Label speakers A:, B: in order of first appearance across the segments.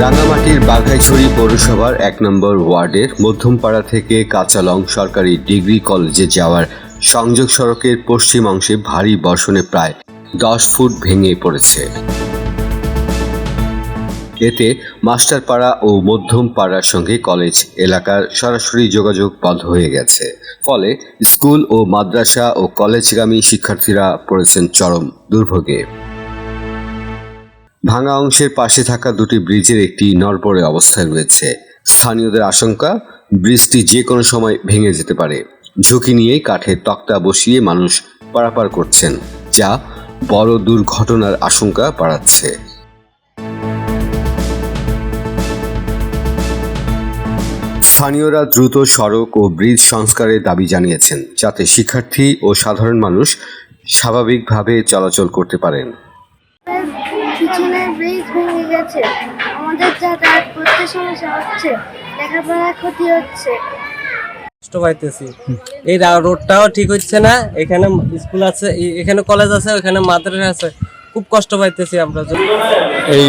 A: রাঙামাটির বাঘাইছড়ি পৌরসভার এক নম্বর ওয়ার্ডের মধ্যমপাড়া থেকে কাঁচালং সরকারি ডিগ্রি কলেজে যাওয়ার সংযোগ সড়কের পশ্চিম অংশে ভারী বর্ষণে প্রায় দশ ফুট ভেঙে পড়েছে। এতে মাস্টারপাড়া ও মধ্যমপাড়ার সঙ্গে কলেজ এলাকার সরাসরি যোগাযোগ বন্ধ হয়ে গেছে। ফলে স্কুল ও মাদ্রাসা ও কলেজগামী শিক্ষার্থীরা পড়েছেন চরম দুর্ভোগে। ভাঙা অংশের পাশে থাকা দুটি ব্রিজের একটি নড়বড়ে অবস্থায় রয়েছে। স্থানীয়দের আশঙ্কা, ব্রিজটি যে কোনো সময় ভেঙে যেতে পারে। ঝুঁকি নিয়ে কাঠের তক্তা বসিয়ে মানুষ পারাপার করছেন, যা বড় দুর্ঘটনার আশঙ্কা বাড়াচ্ছে। স্থানীয়রা দ্রুত সড়ক ও ব্রিজ সংস্কারের দাবি জানিয়েছেন, যাতে শিক্ষার্থী ও সাধারণ মানুষ স্বাভাবিকভাবে চলাচল করতে পারেন।
B: ব্রিজ ভেঙে গেছে। আমাদের যাতায়াত করতে সমস্যা হচ্ছে লেখাপড়ার ক্ষতি হচ্ছে।
C: কষ্ট পাইতেছি। এই রোডটাও ঠিক হচ্ছে না এখানে স্কুল আছে এখানে কলেজ আছে ওখানে মাদ্রাসা আছে। খুব কষ্ট পাইতেছি আমরা।
D: এই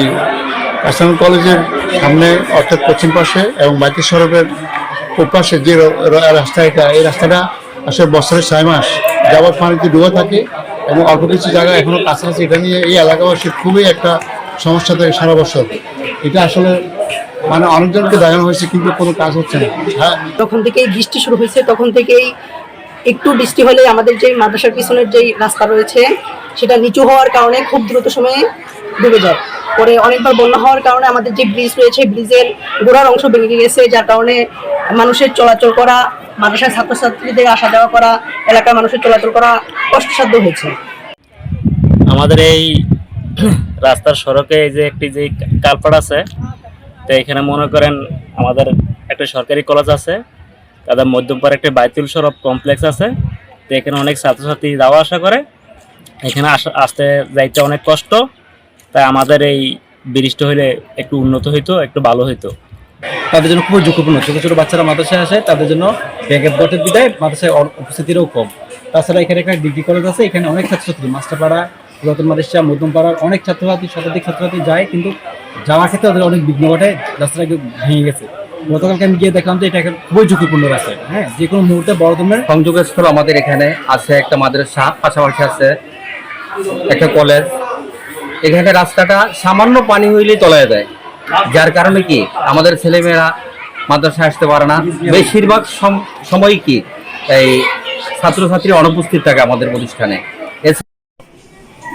D: আসাম কলেজের সামনে অর্থাৎ পশ্চিম পাশে এবং বাকি সড়কের পাশে যে রাস্তা এটা এই রাস্তাটা আসলে বছরের ছয় মাস যাবৎ পানিতে ডুবে থাকে এবং অল্প কিছু জায়গা এখনও কাছাকাছি। এটা নিয়ে এই এলাকাবাসীর খুবই একটা সমস্যা থাকে সারা বছর। এটা আসলে মানে অনেকজনকে দেখানো হয়েছে কিন্তু কোনো কাজ হচ্ছে না। হ্যাঁ।
E: তখন থেকেই বৃষ্টি শুরু হয়েছে তখন থেকেই একটু বৃষ্টি হলে আমাদের যেই মাদ্রাসার পিছনের যেই রাস্তা রয়েছে সেটা নিচু হওয়ার কারণে খুব দ্রুত সময়ে ডুবে যায়। পরে অনেকবার বন্যা হওয়ার কারণে আমাদের যে ব্রিজ রয়েছে ব্রিজের গোড়ার অংশ ভেঙে গেছে যার কারণে মানুষের চলাচল করা মাদ্রাসার ছাত্রছাত্রীদের আসা যাওয়া করা এলাকার মানুষের চলাচল করা কষ্টসাধ্য হয়েছে।
F: আমাদের এই রাস্তার সড়কে এই যে একটি যে কালপাট আছে, তো এখানে মনে করেন আমাদের একটা সরকারি কলেজ আছে, তাদের মধ্যমপাড়া একটি বাইতুল সরব কমপ্লেক্স আছে, তো এখানে অনেক ছাত্রছাত্রী যাওয়া আসা করে। এখানে আসা, আসতে যাইতে অনেক কষ্ট, তাই আমাদের এই ব্রিজটা হইলে একটু উন্নত হইতো, একটু ভালো হইতো।
G: তাদের জন্য খুবই ঝুঁকিপূর্ণ ছোটো ছোটো বাচ্চারা মাদ্রাসায় আসে, তাদের জন্য ব্যাগের বটের বিদায় মাদ্রাসায় উপস্থিতিরও কম। তাছাড়া এখানে একটা ডিগ্রি কলেজ আছে, এখানে অনেক ছাত্রছাত্রী, মাস্টারপাড়া পুরাতন মাদ্রাসা মধ্যমপাড়ার অনেক ছাত্রছাত্রী, শতাধিক ছাত্রছাত্রী যায়, কিন্তু যাওয়ার ক্ষেত্রে ওদের অনেক বিঘ্ন ঘটে, রাস্তাটা ভেঙে গেছে। গতকালকে আমি গিয়ে দেখলাম যে এটা একটা খুবই ঝুঁকিপূর্ণ রাস্তা। হ্যাঁ যে কোনো মুহূর্তে বড় ধরনের
H: সংযোগের স্থল আমাদের এখানে আছে, একটা মাদ্রাসা, পাশাপাশি আছে, একটা কলেজ। এখানে রাস্তাটা সামান্য পানি হইলেই তলায় যায়। যার কারণে কি? আমাদের ছেলেমেয়েরা মাদ্রাসায় আসতে পারে না। বেশিরভাগ সম- সময় কি? এই ছাত্রছাত্রী অনুপস্থিত থাকে আমাদের প্রতিষ্ঠানে।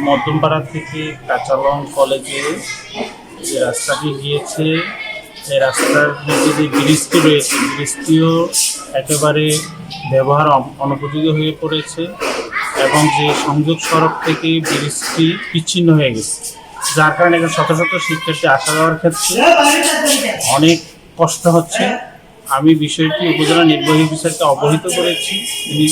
I: মধ্যমপাড়া থেকে কাঁচালং কলেজে যে রাস্তাটি গিয়েছে এই রাস্তার নিচে যে ব্রিজটি রয়েছে, ব্রিজটিও একেবারে ব্যবহার অনুপযোগী হয়ে পড়েছে এবং যে সংযোগ সড়ক থেকে ব্রিজটি বিচ্ছিন্ন হয়ে গেছে। যার কারণে এখানে শত শত শিক্ষার্থী আসা যাওয়ার ক্ষেত্রে অনেক কষ্ট হচ্ছে। আমি বিষয়টি উপজেলা নির্বাহী অফিসারকে অবহিত করেছি। তিনি